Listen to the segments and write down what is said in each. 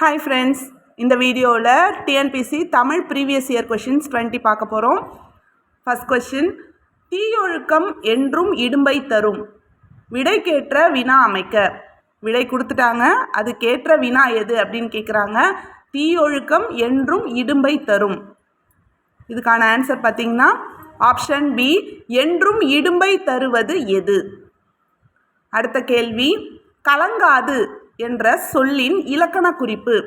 Hi friends இந்த வீடியோவில் TNPSC Tamil previous year questions twenty பார்க்க போகிறோம் ஃபஸ்ட் கொஷின் தீயொழுக்கம் என்றும் இடும்பை தரும். விடைக்கேற்ற வினா அமைக்க. விடை கொடுத்துட்டாங்க அதுக்கேற்ற வினா எது அப்படின்னு கேட்குறாங்க தீயொழுக்கம் என்றும் இடும்பை தரும். இதுக்கான ஆன்சர் பார்த்தீங்கன்னா ஆப்ஷன் பி என்றும் இடும்பை தருவது எது? அடுத்த கேள்வி கலங்காது. என்ற சொல்லின் இலக்கண குறிப்பு.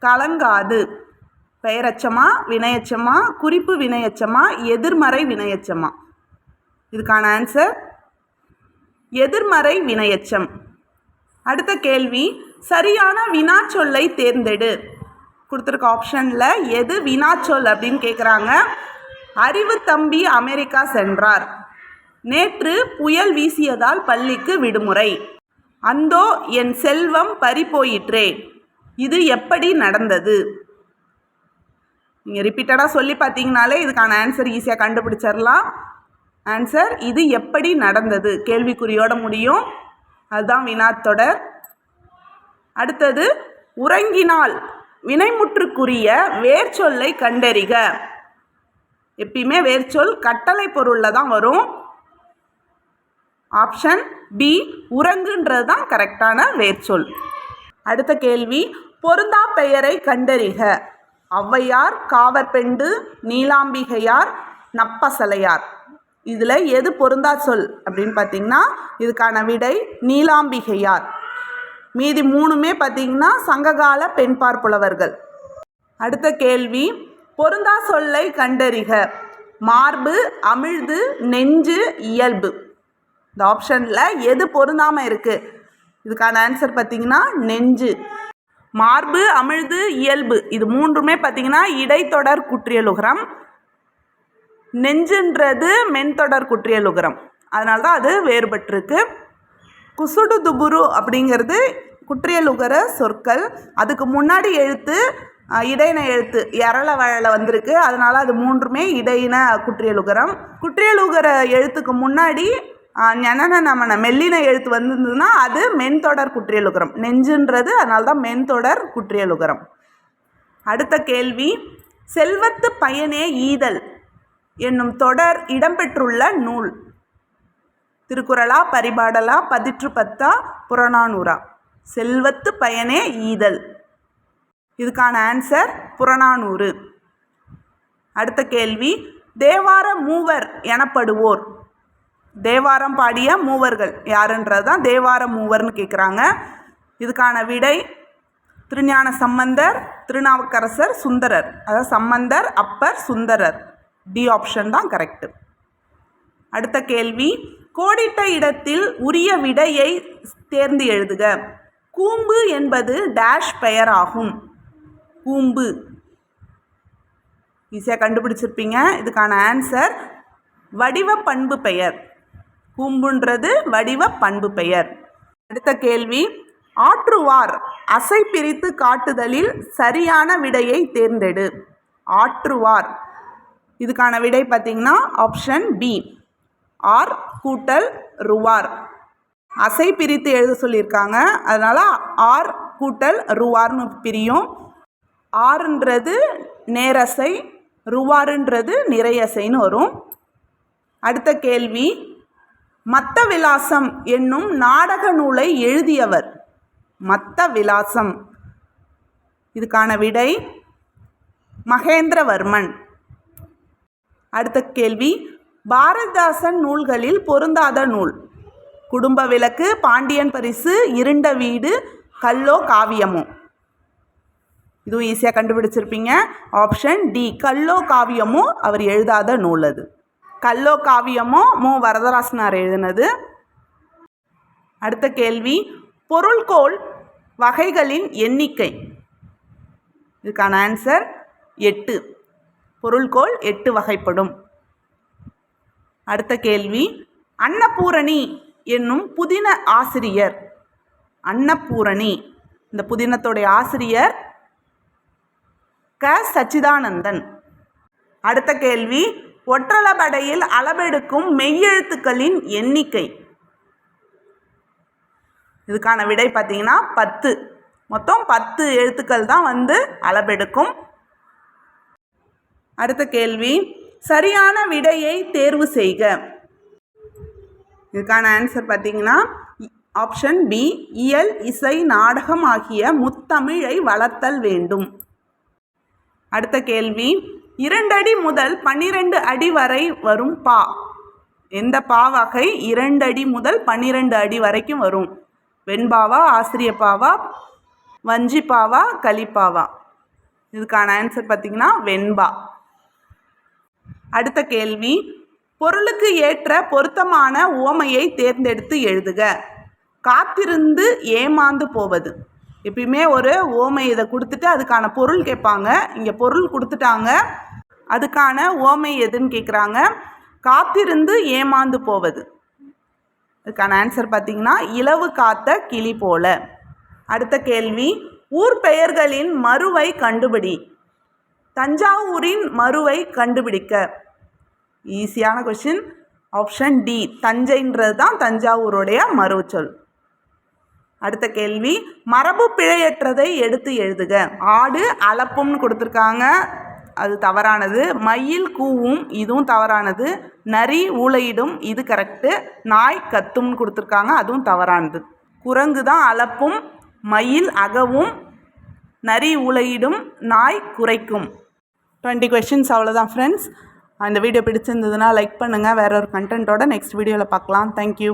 கலங்காது. பெயரச்சமா வினையச்சமா குறிப்பு வினையச்சமா எதிர்மறை வினையச்சமா. இதுக்கான ஆன்சர் எதிர்மறை வினையச்சம். அடுத்த கேள்வி சரியான வினாச்சொல்லை தேர்ந்தெடு. கொடுத்துருக்க ஆப்ஷனில் எது வினாச்சொல் அப்படின்னு கேட்குறாங்க அறிவு தம்பி அமெரிக்கா சென்றார். நேற்று புயல் வீசியதால் பள்ளிக்கு விடுமுறை. அந்தோ என் செல்வம் பறிபோயிற்றே. இது எப்படி நடந்தது? நீங்கள் ரிப்பீட்டடாக சொல்லி பார்த்தீங்கனாலே இதுக்கான ஆன்சர் ஈஸியாக கண்டுபிடிச்சிடலாம். ஆன்சர் இது எப்படி நடந்தது? கேள்விக்குறியோட முடியும். அதுதான் வினாத்தொடர் அடுத்தது உறங்கினால் வினைமுற்றுக்குரிய வேர்ச்சொல்லை கண்டறிக. எப்பயுமே வேர்ச்சொல் கட்டளை பொருளில் தான் வரும். ஆப்ஷன் பி உறங்குன்றது தான் கரெக்டான வேர்ச்சொல். அடுத்த கேள்வி பொருந்தா பெயரை கண்டறிக. ஔவையார் காவற்பெண்டு நீலாம்பிகையார் நப்பசலையார். இதில் எது பொருந்தா சொல் அப்படின்னு பார்த்தீங்கன்னா இதுக்கான விடை நீலாம்பிகையார். மீதி மூணுமே பார்த்தீங்கன்னா சங்ககால பெண்பார் புலவர்கள். அடுத்த கேள்வி பொருந்தா சொல்லை கண்டறிக. மார்பு அமிழ்து நெஞ்சு இயல்பு. இந்த ஆப்ஷனில் எது பொருந்தாமல் இருக்குது இதுக்கான ஆன்சர் பார்த்தீங்கன்னா நெஞ்சு. மார்பு அமிழ்து இயல்பு. இது மூன்றுமே பார்த்தீங்கன்னா இடைத்தொடர் குற்றியலுகரம். நெஞ்சுன்றது மென்தொடர் குற்றியலுகரம். அதனால தான் அது வேறுபட்டிருக்கு. குசுடு துபுரு அப்படிங்கிறது குற்றியலுகர சொற்கள். அதுக்கு முன்னாடி எழுத்து இடையின எழுத்து எரள வழல வந்திருக்கு. அதனால அது மூன்றுமே இடையின குற்றியலுகரம். குற்றியலுகர எழுத்துக்கு முன்னாடி அஹ், நமன மெல்லின எழுத்து வந்திருந்ததுன்னா அது மென்தொடர் குற்றியலுகரம். நெஞ்சுன்றது அதனால தான் மென்தொடர் குற்றியலுகரம். அடுத்த கேள்வி செல்வத்து பயனே ஈதல் என்னும் தொடர் இடம்பெற்றுள்ள நூல். திருக்குறளா பரிபாடலா பதிற்று பத்தா புறநானூறா. செல்வத்து பயனே ஈதல். இதுக்கான ஆன்சர் புறநானூறு. அடுத்த கேள்வி தேவார மூவர் எனப்படுவோர். தேவாரம் பாடிய மூவர்கள். யாருன்றது தான் தேவார மூவர்னு கேட்குறாங்க இதுக்கான விடை திருஞான சம்பந்தர் திருநாவுக்கரசர் சுந்தரர். அதாவது சம்பந்தர் அப்பர் சுந்தரர். டி ஆப்ஷன் தான் கரெக்டு அடுத்த கேள்வி. கோடிட்ட இடத்தில் உரிய விடையை தேர்ந்து எழுதுக. கூம்பு என்பது டேஷ் பெயர் ஆகும். கூம்பு. ஈஸியாக கண்டுபிடிச்சிருப்பீங்க. இதுக்கான ஆன்சர் வடிவ பண்பு பெயர். கூம்புன்றது வடிவ பண்பு பெயர். அடுத்த கேள்வி ஆற்றுவார் அசை பிரித்து காட்டுதலில் சரியான விடையை தேர்ந்தெடு. ஆற்றுவார். இதுக்கான விடை பார்த்தீங்கன்னா ஆப்ஷன் பி ஆர் கூட்டல் ருவார். அசை பிரித்து எழுத சொல்லியிருக்காங்க. அதனால் ஆர் கூட்டல் ருவார்னு பிரியும். ஆறுன்றது நேரசை ருவாருன்றது நிறையசைன்னு வரும். அடுத்த கேள்வி மத்த விலாசம் என்னும் நாடக நூலை எழுதியவர். மத்த விலாசம் இதுக்கான விடை மகேந்திரவர்மன். அடுத்த கேள்வி பாரதிதாசன் நூல்களில் பொருந்தாத நூல். குடும்ப விளக்கு பாண்டியன் பரிசு இருண்ட வீடு கல்லோ காவியமோ. இதுவும் ஈஸியாக கண்டுபிடிச்சிருப்பீங்க. ஆப்ஷன் டி கல்லோ காவியமோ அவர் எழுதாத நூல் அது. கல்லோ காவியமோ மு வரதராசனார் எழுதினது? அடுத்த கேள்வி பொருள்கோள் வகைகளின் எண்ணிக்கை. இதுக்கான ஆன்சர் எட்டு. பொருள்கோள் எட்டு வகைப்படும். அடுத்த கேள்வி அன்னபூரணி என்னும் புதின ஆசிரியர். அன்னபூரணி இந்த புதினத்துடைய ஆசிரியர் க. சச்சிதானந்தன். அடுத்த கேள்வி ஒற்றளபடையில் அளவெடுக்கும் மெய்யெழுத்துக்களின் எண்ணிக்கை. இதுக்கான விடை பார்த்தீங்கன்னா பத்து. மொத்தம் பத்து எழுத்துக்கள் தான் வந்து அளபெடுக்கும் அடுத்த கேள்வி சரியான விடையை தேர்வு செய்க. இதுக்கான ஆன்சர் பார்த்தீங்கன்னா ஆப்ஷன் பி இயல் இசை நாடகம் ஆகிய முத்தமிழை வளர்த்தல் வேண்டும். அடுத்த கேள்வி இரண்டடி முதல் பன்னிரண்டு அடி வரை வரும் பா. எந்த பா வகை இரண்டு அடி முதல் பன்னிரெண்டு அடி வரைக்கும் வரும்? வெண்பாவா ஆசிரியப்பாவா வஞ்சிப்பாவா களிப்பாவா இதுக்கான ஆன்சர் பார்த்தீங்கன்னா வெண்பா. அடுத்த கேள்வி. பொருளுக்கு ஏற்ற பொருத்தமான உவமையை தேர்ந்தெடுத்து எழுதுக. காத்திருந்து ஏமாந்து போவது. எப்பயுமே ஒரு ஓமை இதை கொடுத்துட்டு அதுக்கான பொருள் கேட்பாங்க. இங்கே பொருள் கொடுத்துட்டாங்க. அதுக்கான ஓமை எதுன்னு கேட்குறாங்க. காத்திருந்து ஏமாந்து போவது. அதுக்கான ஆன்சர் பார்த்தீங்கன்னா இலவு காத்த கிளி போல. அடுத்த கேள்வி ஊர் பெயர்களின் மறுவை கண்டுபிடி. தஞ்சாவூரின் மறுவை கண்டுபிடிக்க. ஈஸியான கொஷின் ஆப்ஷன் டி தஞ்சைன்றது தான் தஞ்சாவூருடைய மறுச்சொல் அடுத்த கேள்வி மரபு பிழையற்றதை எடுத்து எழுதுக. ஆடு அளப்பும்னு கொடுத்துருக்காங்க. அது தவறானது. மயில் கூவும் இதுவும் தவறானது. நரி ஊளையிடும் இது கரெக்டு நாய் கத்தும்னு கொடுத்துருக்காங்க அதுவும் தவறானது. குரங்கு தான் அளப்பும் மயில் அகவும் நரி ஊளையிடும் நாய் குறைக்கும். டுவெண்ட்டி கொஷின்ஸ் அவ்வளோதான் ஃப்ரெண்ட்ஸ் அந்த வீடியோ பிடிச்சிருந்ததுன்னா லைக் பண்ணுங்கள் வேற ஒரு கண்டென்ட்டோட நெக்ஸ்ட் வீடியோவில் பார்க்கலாம். தேங்க்யூ